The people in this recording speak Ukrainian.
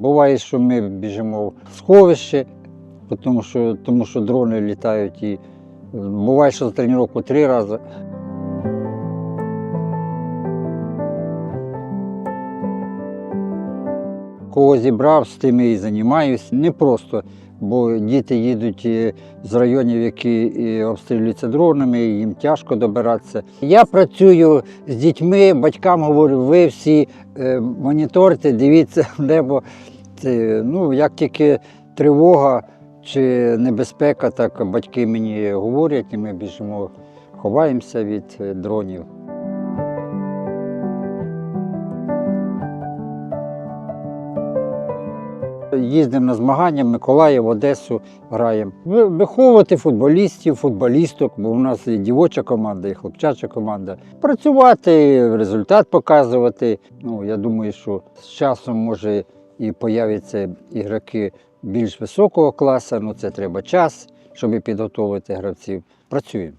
Буває, що ми біжимо в сховище, тому що, тому що дрони літають і е, буває, що за тренування три рази. Кого зібрав, з тими і займаюся. Не просто, бо діти їдуть е, з районів, які е, обстрілюються дронами, і їм тяжко добиратися. Я працюю з дітьми, батькам говорю, ви всі е, моніторте, дивіться в небо. Це, ну, як тільки тривога чи небезпека, так батьки мені говорять, і ми біжимо, ховаємося від дронів. Їздимо на змагання Миколаїв, Одесу граємо. Виховувати футболістів, футболісток, бо у нас і дівоча команда, і хлопчача команда. Працювати, результат показувати. Ну, я думаю, що з часом може і появляться ігроки більш високого класу, ну це треба час, щоб підготовити гравців. Працюємо.